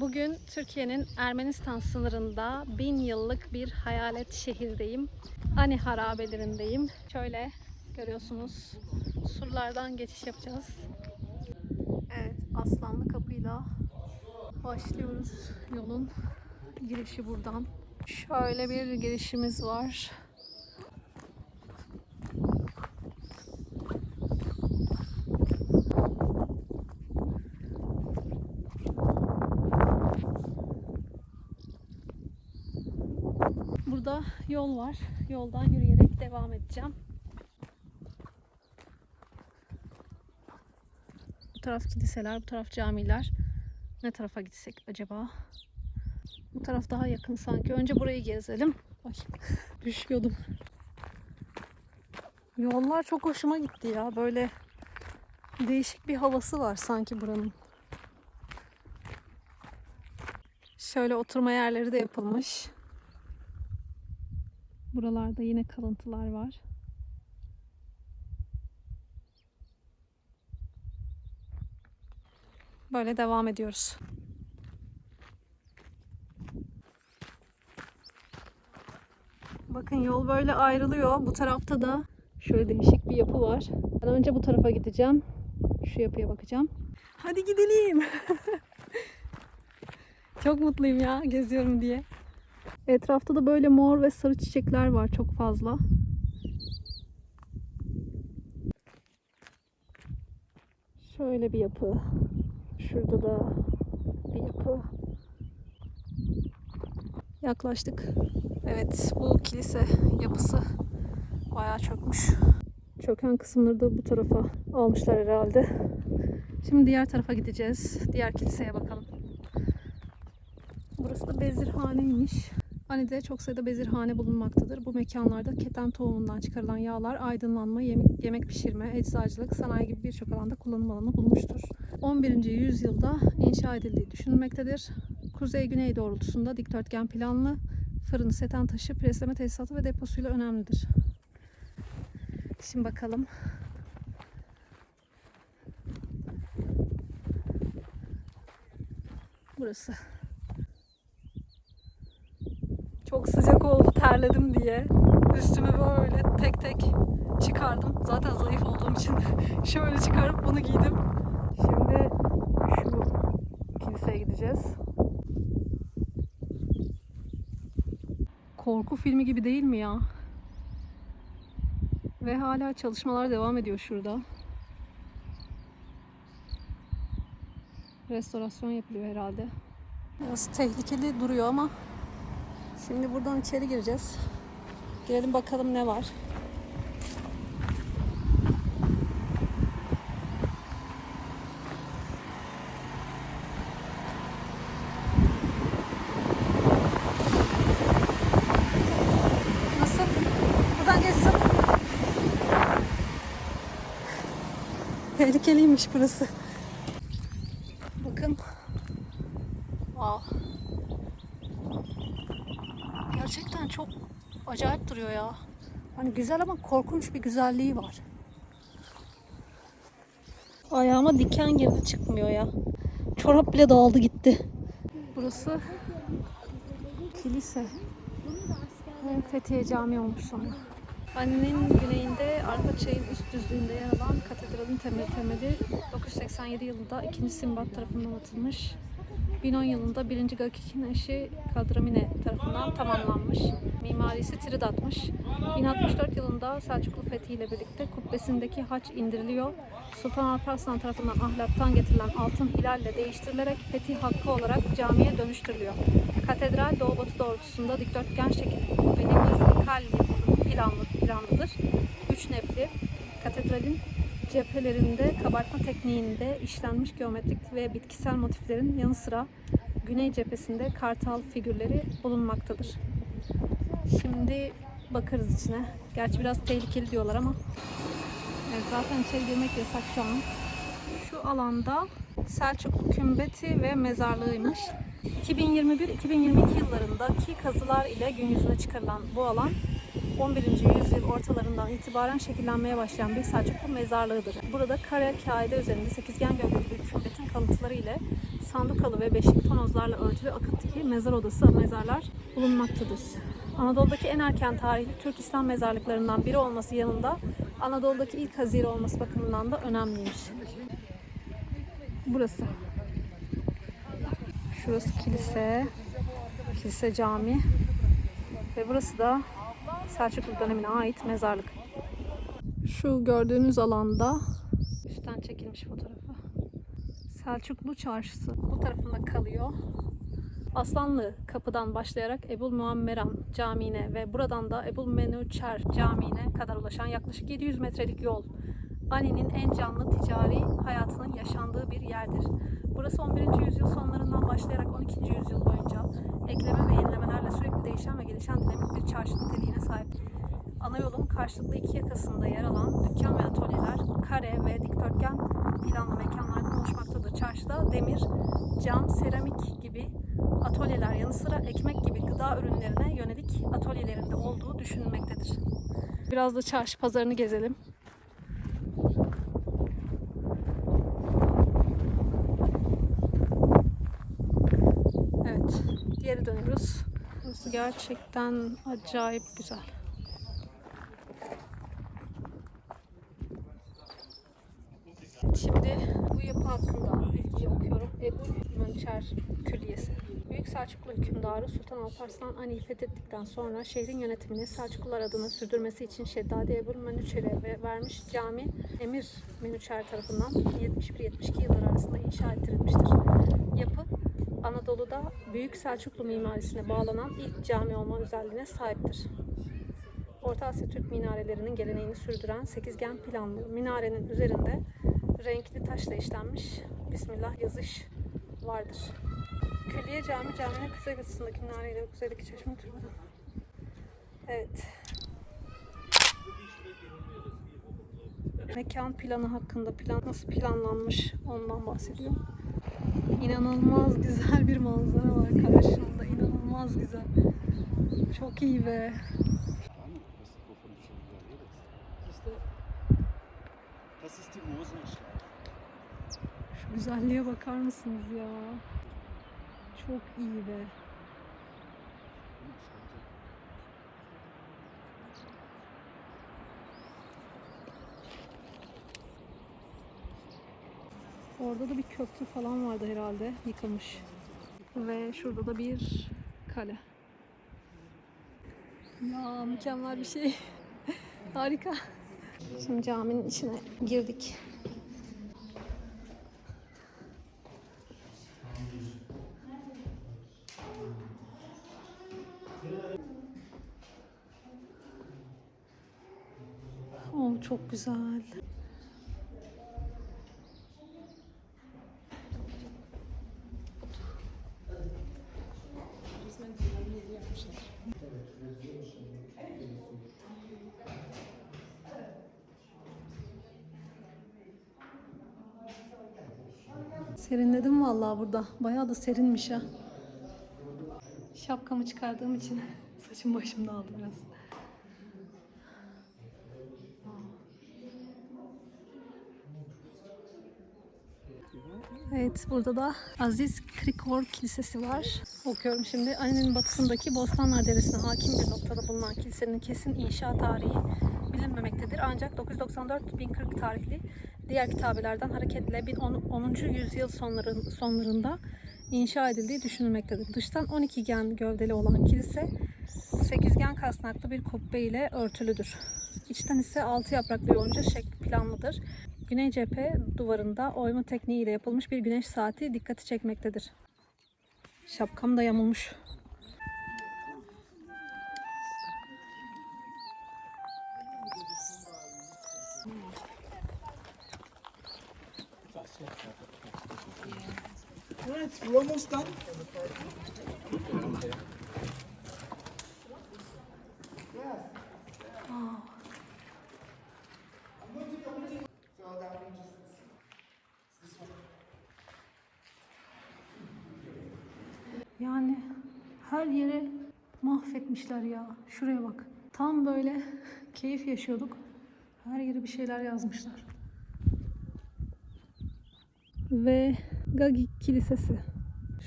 Bugün Türkiye'nin Ermenistan sınırında bin yıllık bir hayalet şehirdeyim. Ani harabelerindeyim. Şöyle görüyorsunuz surlardan geçiş yapacağız. Evet Aslanlı kapıyla başlıyoruz yolun girişi buradan. Şöyle bir girişimiz var. Burada yol var. Yoldan yürüyerek devam edeceğim. Bu taraf kiliseler, bu taraf camiler. Ne tarafa gitsek acaba? Bu taraf daha yakın sanki. Önce burayı gezelim. Ay, düşüyordum. Yollar çok hoşuma gitti ya. Böyle değişik bir havası var sanki buranın. Şöyle oturma yerleri de yapılmış. Buralarda yine kalıntılar var. Böyle devam ediyoruz. Bakın yol böyle ayrılıyor. Bu tarafta da şöyle değişik bir yapı var. Ben önce bu tarafa gideceğim. Şu yapıya bakacağım. Hadi gidelim. Çok mutluyum ya geziyorum diye. Etrafta da böyle mor ve sarı çiçekler var çok fazla. Şöyle bir yapı. Şurada da bir yapı. Yaklaştık. Evet bu kilise yapısı bayağı çökmüş. Çöken kısımları da bu tarafa almışlar herhalde. Şimdi diğer tarafa gideceğiz. Diğer kiliseye bakalım. Burası da bezirhaneymiş. Hani'de çok sayıda bezirhane bulunmaktadır. Bu mekanlarda keten tohumundan çıkarılan yağlar aydınlanma, yemek, yemek pişirme, eczacılık, sanayi gibi birçok alanda kullanım alanı bulmuştur. 11. yüzyılda inşa edildiği düşünülmektedir. Kuzey-güney doğrultusunda dikdörtgen planlı, fırını, seten taşı, presleme tesisatı ve deposuyla önemlidir. Şimdi bakalım. Burası. Çok sıcak oldu terledim diye. Üstümü böyle tek tek çıkardım. Zaten zayıf olduğum için şöyle çıkarıp bunu giydim. Şimdi şu kiliseye gideceğiz. Korku filmi gibi değil mi ya? Ve hala çalışmalar devam ediyor şurada. Restorasyon yapılıyor herhalde. Biraz tehlikeli duruyor ama Şimdi buradan içeri gireceğiz. Girelim bakalım ne var. Nasıl? Buradan geçsin. Tehlikeliymiş burası. Bakın. Wow. Gerçekten çok acayip duruyor ya. Hani güzel ama korkunç bir güzelliği var. Ayağıma diken girdi çıkmıyor ya. Çorap bile dağıldı gitti. Burası kilise. Fethiye Camii olmuş sonra. Annenin güneyinde Arpa Çay'ın üst düzlüğünde yer alan katedralin temel temeli 987 yılında 2. Simbat tarafından atılmış. 1010 yılında 1. Gakik'in eşi Kadramine tarafından tamamlanmış. Mimarisi Tridat'mış. 1064 yılında Selçuklu Fethi ile birlikte kubbesindeki haç indiriliyor. Sultan Alparslan tarafından ahlaktan getirilen altın hilalle değiştirilerek Fethi hakkı olarak camiye dönüştürülüyor. Katedral doğu batı doğrultusunda dikdörtgen şekilli kubbeli bazilikal planlı, planlıdır. Üç nefli. Katedralin cephelerinde kabartma tekniğinde işlenmiş geometrik ve bitkisel motiflerin yanı sıra güney cephesinde kartal figürleri bulunmaktadır. Şimdi bakarız içine. Gerçi biraz tehlikeli diyorlar ama. Evet, zaten içeri girmek yasak şu an. Şu alanda Selçuklu kümbeti ve mezarlığıymış. 2021-2022 yıllarındaki kazılar ile gün yüzüne çıkarılan bu alan 11. yüzyıl ortalarından itibaren şekillenmeye başlayan bir Selçuklu mezarlığıdır. Burada kare kaide üzerinde sekizgen gövdeli bir kümbetin kalıntıları ile sandukalı ve beşik tonozlarla örtülü akıntı mezar odası mezarlar bulunmaktadır. Anadolu'daki en erken tarihli Türk İslam mezarlıklarından biri olması yanında Anadolu'daki ilk hazire olması bakımından da önemliymiş. Burası. Şurası kilise. Kilise cami. Ve burası da Selçuklu dönemine ait mezarlık. Şu gördüğünüz alanda üstten çekilmiş fotoğrafı. Selçuklu Çarşısı bu tarafında kalıyor. Aslanlı kapıdan başlayarak Ebul Muammeran Camii'ne ve buradan da Ebul Menuçer Camii'ne kadar ulaşan yaklaşık 700 metrelik yol. Ani'nin en canlı ticari hayatının yaşandığı bir yerdir. Burası 11. yüzyıl sonlarından başlayarak 12. yüzyıl boyunca ekleme ve yenilemelerle sürekli değişen ve gelişen dinamik bir çarşı niteliğine sahiptir. Ana yolun karşılıklı iki yakasında yer alan dükkan ve atölyeler kare ve dikdörtgen planlı mekanlardan oluşmaktadır. Çarşıda demir, cam, seramik gibi atölyeler yanı sıra ekmek gibi gıda ürünlerine yönelik atölyelerinde olduğu düşünülmektedir. Biraz da çarşı pazarını gezelim. Evet, geri dönüyoruz. Burası gerçekten acayip güzel. Şimdi bu yapı hakkında bilgi okuyorum. Ebu Mönçer Külliyesi. Büyük Selçuklu hükümdarı Sultan Alparslan Ani'yi fethettikten sonra şehrin yönetimini Selçuklular adına sürdürmesi için Şeddadi Ebu Menüçer'e ve vermiş cami Emir Menüçer tarafından 71-72 yılları arasında inşa ettirilmiştir. Yapı Anadolu'da Büyük Selçuklu mimarisine bağlanan ilk cami olma özelliğine sahiptir. Orta Asya Türk minarelerinin geleneğini sürdüren sekizgen planlı minarenin üzerinde renkli taşla işlenmiş Bismillah yazış vardır. Külliye Cami caminin kuzey batısındaki minareyle kuzeydeki çeşme türbeden. Evet. Mekan planı hakkında plan nasıl planlanmış ondan bahsediyor. İnanılmaz güzel bir manzara var karşımda. İnanılmaz güzel. Çok iyi be. Şu güzelliğe bakar mısınız ya? Çok iyi be. Orada da bir köprü falan vardı herhalde yıkılmış. Ve şurada da bir kale. Ya mükemmel bir şey. Harika. Şimdi caminin içine girdik. Oh çok güzel. Serinledim vallahi burada. Bayağı da serinmiş ha. Şapkamı çıkardığım için saçım başım dağıldı biraz. Evet, burada da Aziz Krikor Kilisesi var. Okuyorum şimdi. Ali'nin batısındaki Bostanlar Deresi'ne hakim bir noktada bulunan kilisenin kesin inşa tarihi bilinmemektedir. Ancak 994-1040 tarihli diğer kitabelerden hareketle 10. yüzyıl sonların, sonlarında inşa edildiği düşünülmektedir. Dıştan 12 gen gövdeli olan kilise 8gen kasnaklı bir kubbe ile örtülüdür. İçten ise 6 yapraklı yonca şekli planlıdır. Güney cephe duvarında oyma tekniği ile yapılmış bir güneş saati dikkati çekmektedir. Şapkam da yamulmuş. We're almost done. Her yere mahvetmişler ya. Şuraya bak. Tam böyle keyif yaşıyorduk. Her yere bir şeyler yazmışlar. Ve Gagi Kilisesi.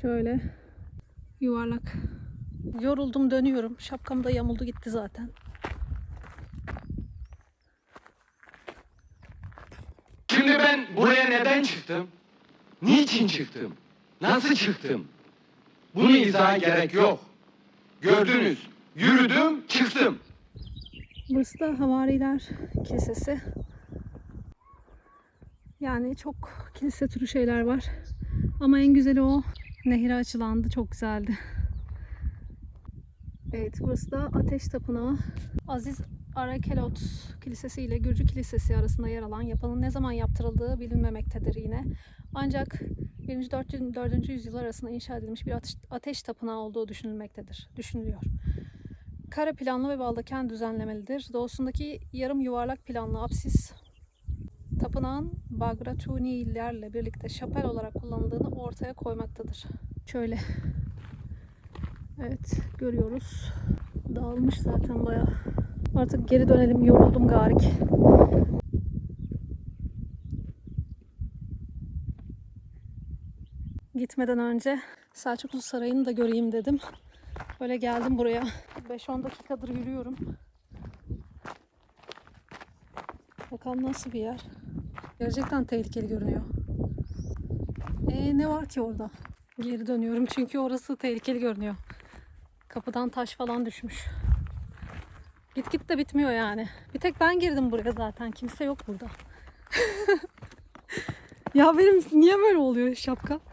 Şöyle yuvarlak. Yoruldum dönüyorum. Şapkam da yamuldu gitti zaten. Şimdi ben buraya neden çıktım? Niçin çıktım? Nasıl çıktım? İzaha gerek yok. Gördünüz. Yürüdüm, çıktım. Burası da Havariler Kilisesi. Yani çok kilise türü şeyler var. Ama en güzeli o. Nehire açılandı. Çok güzeldi. Evet burası da Ateş Tapınağı. Aziz Arakelot Kilisesi ile Gürcü Kilisesi arasında yer alan yapının ne zaman yaptırıldığı bilinmemektedir yine. Ancak 1. 4. 4. yüzyıl arasında inşa edilmiş bir ateş, ateş tapınağı olduğu düşünülmektedir. Düşünülüyor. Kare planlı ve baldaken düzenlemelidir. Doğusundaki yarım yuvarlak planlı apsis tapınağın Bagratunilerle birlikte şapel olarak kullanıldığını ortaya koymaktadır. Şöyle. Evet görüyoruz. Dağılmış zaten bayağı. Artık geri dönelim. Yoruldum garik. Gitmeden önce Selçuklu Sarayı'nı da göreyim dedim. Böyle geldim buraya. 5-10 dakikadır yürüyorum. Bakalım nasıl bir yer. Gerçekten tehlikeli görünüyor. Ee, ne var ki orada? Geri dönüyorum çünkü orası tehlikeli görünüyor. Kapıdan taş falan düşmüş. Git git de bitmiyor yani. Bir tek ben girdim buraya zaten. Kimse yok burada. ya benim niye böyle oluyor şapka?